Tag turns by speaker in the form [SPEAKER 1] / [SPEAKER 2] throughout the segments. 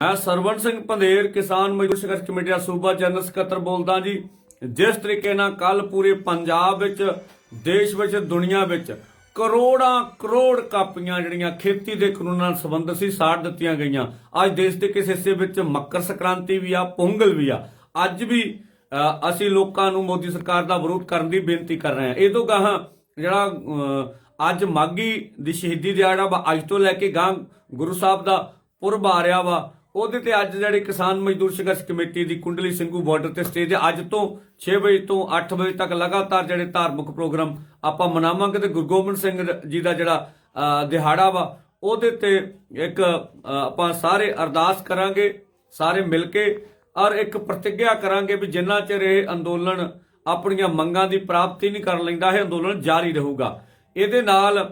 [SPEAKER 1] ਮੈਂ ਸਰਵਣ ਸਿੰਘ ਪੰਧੇਰ, ਕਿਸਾਨ ਮਜ਼ਦੂਰ ਸੰਘਰਸ਼ ਕਮੇਟੀ ਦਾ ਸੂਬਾ ਜਨਰਲ ਸਕੱਤਰ ਬੋਲਦਾ ਜੀ। ਜਿਸ ਤਰੀਕੇ ਨਾਲ ਕੱਲ ਪੂਰੇ ਪੰਜਾਬ ਵਿੱਚ, ਦੇਸ਼ ਵਿੱਚ, ਦੁਨੀਆ ਵਿੱਚ ਕਰੋੜਾਂ ਕਰੋੜ ਕਾਪੀਆਂ ਜਿਹੜੀਆਂ ਖੇਤੀ ਦੇ ਕਾਨੂੰਨਾਂ ਨਾਲ ਸੰਬੰਧਿਤ ਸੀ, ਸਾੜ ਦਿੱਤੀਆਂ ਗਈਆਂ। ਅੱਜ ਦੇਸ਼ ਦੇ ਕਿਸੇ ਹਿੱਸੇ ਵਿੱਚ ਮੱਕਰ ਸੰਕ੍ਰਾਂਤੀ ਵੀ ਆ, ਪੋਂਗਲ ਵੀ ਆ, ਅੱਜ ਵੀ ਅਸੀਂ ਲੋਕਾਂ ਨੂੰ ਮੋਦੀ ਸਰਕਾਰ ਦਾ ਵਿਰੋਧ ਕਰਨ ਦੀ ਬੇਨਤੀ ਕਰ ਰਹੇ ਹਾਂ। ਇਹ ਤੋਂ ਗਾਹਾਂ ਜਿਹੜਾ ਅੱਜ ਮਾਗੀ ਦੀ ਸ਼ਹੀਦੀ ਦਿਹਾੜਾ ਵਾ, ਅੱਜ ਤੋਂ ਲੈ ਕੇ ਗਾਂ ਗੁਰੂ ਸਾਹਿਬ ਦਾ ਪੁਰਬ ਆ ਰਿਹਾ ਵਾ ਉਹਦੇ ਤੇ ਅੱਜ ਜਿਹੜੀ ਕਿਸਾਨ ਮਜ਼ਦੂਰ ਸੰਘਰਸ਼ ਕਮੇਟੀ ਦੀ ਕੁੰਡਲੀ ਸਿੰਘੂ ਬਾਰਡਰ ਤੇ ਸਟੇਜ ਅੱਜ ਤੋਂ 6 ਵਜੇ ਤੋਂ 8 ਵਜੇ ਤੱਕ ਲਗਾਤਾਰ ਜਿਹੜੇ ਧਾਰਮਿਕ ਪ੍ਰੋਗਰਾਮ ਆਪਾਂ ਮਨਾਵਾਂਗੇ ਤੇ ਗੁਰੂ ਗੋਬਿੰਦ ਸਿੰਘ ਜੀ ਦਾ ਜਿਹੜਾ ਦਿਹਾੜਾ ਵਾ, ਉਹਦੇ ਤੇ ਇੱਕ ਆਪਾਂ ਸਾਰੇ ਅਰਦਾਸ ਕਰਾਂਗੇ, ਸਾਰੇ ਮਿਲ ਕੇ ਔਰ ਇੱਕ ਪ੍ਰਤੀਗਿਆ ਕਰਾਂਗੇ ਵੀ ਜਿੰਨਾ ਚਿਰ ਇਹ ਅੰਦੋਲਨ ਆਪਣੀਆਂ ਮੰਗਾਂ ਦੀ ਪ੍ਰਾਪਤੀ ਨਹੀਂ ਕਰ ਲੈਂਦਾ, ਇਹ ਅੰਦੋਲਨ ਜਾਰੀ ਰਹੂਗਾ। ਇਹਦੇ ਨਾਲ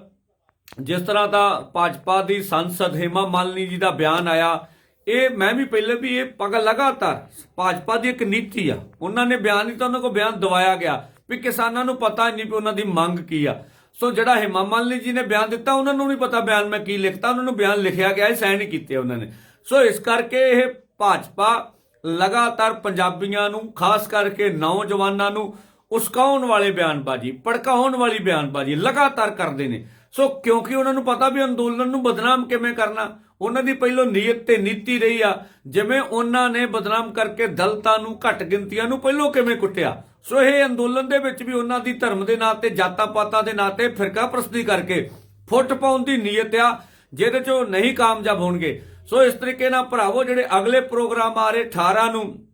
[SPEAKER 1] ਜਿਸ ਤਰ੍ਹਾਂ ਦਾ ਭਾਜਪਾ ਦੀ ਸੰਸਦ ਹੇਮਾ ਮਾਲਨੀ ਜੀ ਦਾ ਬਿਆਨ ਆਇਆ ਇਹ ਮੈਂ ਵੀ ਪਹਿਲੇ ਵੀ ਇਹ ਪਗ ਲਗਾਤਾਰ ਭਾਜਪਾ ਦੀ ਇੱਕ ਨੀਤੀ ਆ। ਉਹਨਾਂ ਨੇ ਬਿਆਨ ਨਹੀਂ ਤਾਂ ਉਹਨਾਂ ਕੋ ਬਿਆਨ ਦਵਾਇਆ ਗਿਆ ਵੀ ਕਿਸਾਨਾਂ ਨੂੰ ਪਤਾ ਨਹੀਂ ਵੀ ਉਹਨਾਂ ਦੀ ਮੰਗ ਕੀ ਆ। ਸੋ ਜਿਹੜਾ ਹੇਮਾ ਮਾਲਿਨੀ ਜੀ ਨੇ ਬਿਆਨ ਦਿੱਤਾ, ਉਹਨਾਂ ਨੂੰ ਨਹੀਂ ਪਤਾ ਬਿਆਨ ਮੈਂ ਕੀ ਲਿਖਤਾ, ਉਹਨਾਂ ਨੂੰ ਬਿਆਨ ਲਿਖਿਆ ਗਿਆ ਹੈ ਸਾਈਨ ਕੀਤੇ ਉਹਨਾਂ ਨੇ। ਸੋ ਇਸ ਕਰਕੇ ਇਹ ਭਾਜਪਾ ਲਗਾਤਾਰ ਪੰਜਾਬੀਆਂ ਨੂੰ, ਖਾਸ ਕਰਕੇ ਨੌਜਵਾਨਾਂ ਨੂੰ ਉਸਕਾਉਣ ਵਾਲੇ ਬਿਆਨਬਾਜ਼ੀ, ਭੜਕਾਉਣ ਵਾਲੀ ਬਿਆਨਬਾਜ਼ੀ ਲਗਾਤਾਰ ਕਰਦੇ ਨੇ। ਸੋ ਕਿਉਂਕਿ ਉਹਨਾਂ ਨੂੰ ਪਤਾ ਵੀ ਅੰਦੋਲਨ ਨੂੰ ਬਦਨਾਮ ਕਿਵੇਂ ਕਰਨਾ ਉਹਨਾਂ ਦੀ ਪਹਿਲੋਂ ਨੀਅਤ ਤੇ ਨੀਤੀ ਰਹੀ ਆ। ਜਿਵੇਂ ਉਹਨਾਂ ਨੇ ਬਦਨਾਮ ਕਰਕੇ ਦਲਤਾਂ ਨੂੰ ਘੱਟ ਗਿਣਤੀਆਂ ਨੂੰ ਪਹਿਲੋਂ ਕਿਵੇਂ ਕੁੱਟਿਆ? ਸੋ ਇਹ ਅੰਦੋਲਨ ਦੇ ਵਿੱਚ ਵੀ ਉਹਨਾਂ ਦੀ ਧਰਮ ਦੇ ਨਾਂ ਤੇ ਜਾਤਾਂ ਪਾਤਾਂ ਦੇ ਨਾਂ ਤੇ ਫਿਰਕਾ ਪ੍ਰਸਤੀ ਕਰਕੇ ਫੁੱਟ ਪਾਉਣ ਦੀ ਨੀਅਤ ਆ, ਜਿਹਦੇ ਚ ਉਹ ਨਹੀਂ ਕਾਮਯਾਬ ਹੋਣਗੇ। ਸੋ ਇਸ ਤਰੀਕੇ ਨਾਲ ਭਰਾਵੋ, ਜਿਹੜੇ ਅਗਲੇ ਪ੍ਰੋਗਰਾਮ ਆ ਰਹੇ 18 ਨੂੰ,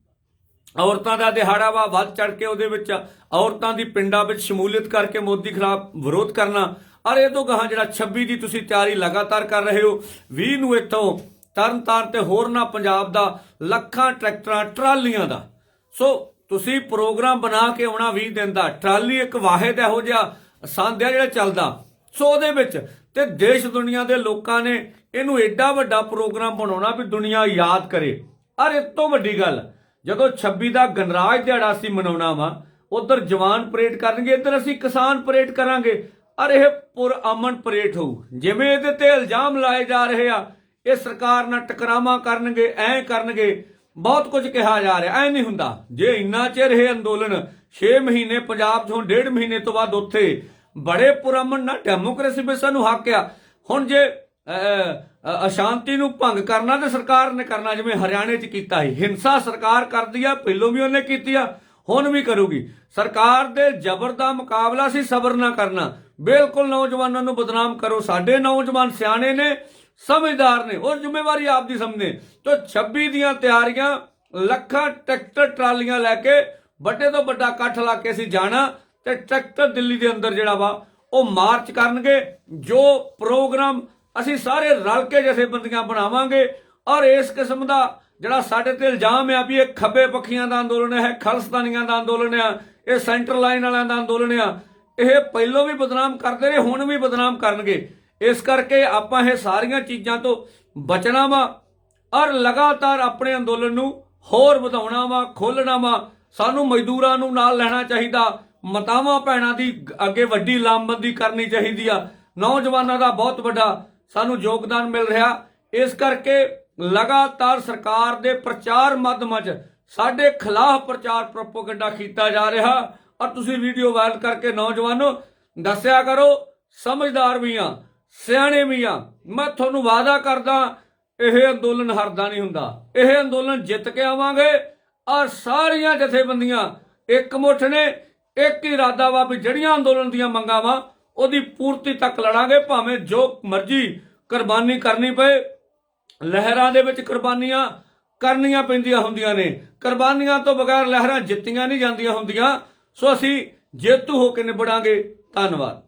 [SPEAKER 1] ਔਰਤਾਂ ਦਾ ਦਿਹਾੜਾ ਵਾ, ਵੱਧ ਚੜ ਕੇ ਉਹਦੇ ਵਿੱਚ ਔਰਤਾਂ ਦੀ ਪਿੰਡਾਂ ਵਿੱਚ ਸ਼ਮੂਲੀਅਤ ਕਰਕੇ ਮੋਦੀ ਖਿਲਾਫ ਵਿਰੋਧ ਕਰਨਾ ਔਰ ਇਹ ਤੋਂ ਗਾਹਾਂ ਜਿਹੜਾ 26 ਦੀ ਤੁਸੀਂ ਤਿਆਰੀ ਲਗਾਤਾਰ ਕਰ ਰਹੇ ਹੋ 20 ਨੂੰ ਇੱਥੋਂ ਤਰਨਤਾਰਨ ਤੇ ਹੋਰ ਨਾ ਪੰਜਾਬ ਦਾ ਲੱਖਾਂ ਟਰੈਕਟਰਾਂ, ਟਰਾਲੀਆਂ ਦਾ। ਸੋ ਤੁਸੀਂ ਪ੍ਰੋਗਰਾਮ ਬਣਾ ਕੇ ਆਉਣਾ 20 ਦਿਨ ਦਾ। ਟਰਾਲੀ ਇੱਕ ਵਾਹਿਦ ਇਹੋ ਜਿਹਾ ਸੰਦ ਆ ਜਿਹੜਾ ਚੱਲਦਾ। ਸੋ ਉਹਦੇ ਵਿੱਚ ਤੇ ਦੇਸ਼ ਦੁਨੀਆ ਦੇ ਲੋਕਾਂ ਨੇ ਇਹਨੂੰ ਐਡਾ ਵੱਡਾ ਪ੍ਰੋਗਰਾਮ ਬਣਾਉਣਾ ਵੀ ਦੁਨੀਆ ਯਾਦ ਕਰੇ। ਅਰ ਇਸ ਤੋਂ ਵੱਡੀ ਗੱਲ, ਜਦੋਂ 26 ਦਾ ਗਣਰਾਜ ਦਿਹਾੜਾ ਅਸੀਂ ਮਨਾਉਣਾ ਵਾ, ਉਧਰ ਜਵਾਨ ਪਰੇਡ ਕਰਨਗੇ, ਇੱਧਰ ਅਸੀਂ ਕਿਸਾਨ ਪਰੇਡ ਕਰਾਂਗੇ। ਔਰ ਇਹ ਪੁਰ ਅਮਨ ਪਰੇਡ ਹੋਊ। ਜਿਵੇਂ ਇਹਦੇ ਤੇ ਇਲਜ਼ਾਮ ਲਾਏ ਜਾ ਰਹੇ ਆ ਇਹ ਸਰਕਾਰ ਨਾਲ ਟਕਰਾਵਾਂ ਕਰਨਗੇ ਐ ਕਰਨਗੇ ਬਹੁਤ ਕੁਝ ਕਿਹਾ ਜਾ ਰਿਹਾ ਐ ਨਹੀਂ ਹੁੰਦਾ। ਜੇ ਇੰਨਾ ਚਿਰ ਇਹ ਅੰਦੋਲਨ 6 ਮਹੀਨੇ ਪੰਜਾਬ 'ਚ ਹੁਣ ਡੇਢ ਮਹੀਨੇ ਤੋਂ ਬਾਅਦ ਉੱਥੇ ਬੜੇ ਪੁਰਮਨ ਨਾਲ ਡੈਮੋਕ੍ਰੇਸੀ ਵਿੱਚ ਸਾਨੂੰ ਹੱਕ ਆ ਹੁਣ ਜੇ ਅ, ਅਸ਼ਾਂਤੀ ਨੂੰ ਭੰਗ ਕਰਨਾ ਤੇ ਸਰਕਾਰ ਨੇ ਕਰਨਾ ਜਿਵੇਂ ਹਰਿਆਣੇ 'ਚ ਕੀਤਾ ਸੀ ਹਿੰਸਾ ਸਰਕਾਰ ਕਰਦੀ ਆ ਪਹਿਲੋਂ ਵੀ ਉਹਨੇ ਕੀਤੀ ਆ ਹੁਣ ਵੀ ਕਰੂਗੀ। ਸਰਕਾਰ ਦੇ ਜ਼ਬਰ ਦਾ ਮੁਕਾਬਲਾ ਸੀ, ਸਬਰ ਨਾ ਕਰਨਾ। ਬਿਲਕੁਲ ਨੌਜਵਾਨਾਂ ਨੂੰ ਬਦਨਾਮ ਕਰੋ। ਸਾਡੇ ਨੌਜਵਾਨ ਸਿਆਣੇ ਨੇ, ਸਮਝਦਾਰ ਨੇ, ਔਰ ਜ਼ਿੰਮੇਵਾਰੀ ਆਪ ਦੀ ਸਮਝੇ ਤੋ 26 ਦੀਆਂ ਤਿਆਰੀਆਂ, ਲੱਖਾਂ ਟਰੈਕਟਰ ਟਰਾਲੀਆਂ ਲੈ ਕੇ, ਵੱਡੇ ਤੋਂ ਵੱਡਾ ਇਕੱਠ ਲਾ ਕੇ ਅਸੀਂ ਜਾਣਾ ਤੇ ਟਰੈਕਟਰ ਦਿੱਲੀ ਦੇ ਅੰਦਰ ਜਿਹੜਾ ਵਾ, ਉਹ ਮਾਰਚ ਕਰਨਗੇ। ਜੋ ਪ੍ਰੋਗਰਾਮ ਅਸੀਂ ਸਾਰੇ ਰਲ ਕੇ ਜਥੇਬੰਦੀਆਂ ਬਣਾਵਾਂਗੇ, ਔਰ ਇਸ ਕਿਸਮ ਦਾ ਜਿਹੜਾ ਸਾਡੇ ਤੇ ਇਲਜ਼ਾਮ ਆ ਵੀ ਇਹ ਖੱਬੇ ਪੱਖੀਆਂ ਦਾ ਅੰਦੋਲਨ ਹੈ ਖਾਲਸਤਾਨੀਆਂ ਦਾ ਅੰਦੋਲਨ ਆ, ਇਹ ਸੈਂਟਰ ਲਾਈਨ ਵਾਲਿਆਂ ਦਾ ਅੰਦੋਲਨ ਆ, ਇਹ ਪਹਿਲੋਂ ਵੀ ਬਦਨਾਮ ਕਰਦੇ ਰਹੇ, ਹੁਣ ਵੀ ਬਦਨਾਮ ਕਰਨਗੇ। ਇਸ ਕਰਕੇ ਆਪਾਂ ਇਹ ਸਾਰੀਆਂ ਚੀਜ਼ਾਂ ਤੋਂ ਬਚਣਾ ਵਾ ਔਰ ਲਗਾਤਾਰ ਆਪਣੇ ਅੰਦੋਲਨ ਨੂੰ ਹੋਰ ਵਧਾਉਣਾ ਵਾ ਖੋਲਣਾ ਵਾ। ਸਾਨੂੰ ਮਜ਼ਦੂਰਾਂ ਨੂੰ ਨਾਲ ਲੈਣਾ ਚਾਹੀਦਾ। ਮਤਾਵਾਂ ਭੈਣਾਂ ਦੀ ਅੱਗੇ ਵੱਡੀ ਲਾਮਬੰਦੀ ਕਰਨੀ ਚਾਹੀਦੀ ਆ। ਨੌਜਵਾਨਾਂ ਦਾ ਬਹੁਤ ਵੱਡਾ ਸਾਨੂੰ ਯੋਗਦਾਨ ਮਿਲ ਰਿਹਾ। ਇਸ ਕਰਕੇ ਲਗਾਤਾਰ ਸਰਕਾਰ ਦੇ ਪ੍ਰਚਾਰ ਮਾਧਮਾਂ 'ਚ ਸਾਡੇ ਖਿਲਾਫ ਪ੍ਰਚਾਰ ਪ੍ਰੋਪਗੈਂਡਾ ਕੀਤਾ ਜਾ ਰਿਹਾ ਔਰ ਤੁਸੀਂ ਵੀਡੀਓ ਵਾਇਰਲ ਕਰਕੇ ਨੌਜਵਾਨੋ ਦੱਸਿਆ ਕਰੋ, ਸਮਝਦਾਰ ਵੀ ਆ ਸਿਆਣੇ ਵੀ ਆ ਮੈਂ ਤੁਹਾਨੂੰ ਵਾਅਦਾ ਕਰਦਾ, ਇਹ ਅੰਦੋਲਨ ਹਰਦਾ ਨਹੀਂ ਹੁੰਦਾ। ਇਹ ਅੰਦੋਲਨ ਜਿੱਤ ਕੇ ਆਵਾਂਗੇ ਔਰ ਸਾਰੀਆਂ ਜਥੇਬੰਦੀਆਂ ਇੱਕ ਮੁੱਠ ਨੇ, ਇੱਕ ਹੀ ਇਰਾਦਾ ਵਾ ਵੀ ਜਿਹੜੀਆਂ ਅੰਦੋਲਨ ਦੀਆਂ ਮੰਗਾਂ ਵਾ, ਉਹਦੀ ਪੂਰਤੀ ਤੱਕ ਲੜਾਂਗੇ, ਭਾਵੇਂ ਜੋ ਮਰਜ਼ੀ ਕੁਰਬਾਨੀ ਕਰਨੀ ਪਏ। ਲਹਿਰਾਂ ਦੇ ਵਿੱਚ ਕੁਰਬਾਨੀਆਂ ਕਰਨੀਆਂ ਪੈਂਦੀਆਂ ਹੁੰਦੀਆਂ ਨੇ। ਕੁਰਬਾਨੀਆਂ ਤੋਂ ਬਗੈਰ ਲਹਿਰਾਂ ਜਿੱਤੀਆਂ ਨਹੀਂ ਜਾਂਦੀਆਂ ਹੁੰਦੀਆਂ। ਸੋ ਅਸੀਂ ਜੇਤੂ ਹੋ ਕੇ ਨਿਬੜਾਂਗੇ। ਧੰਨਵਾਦ।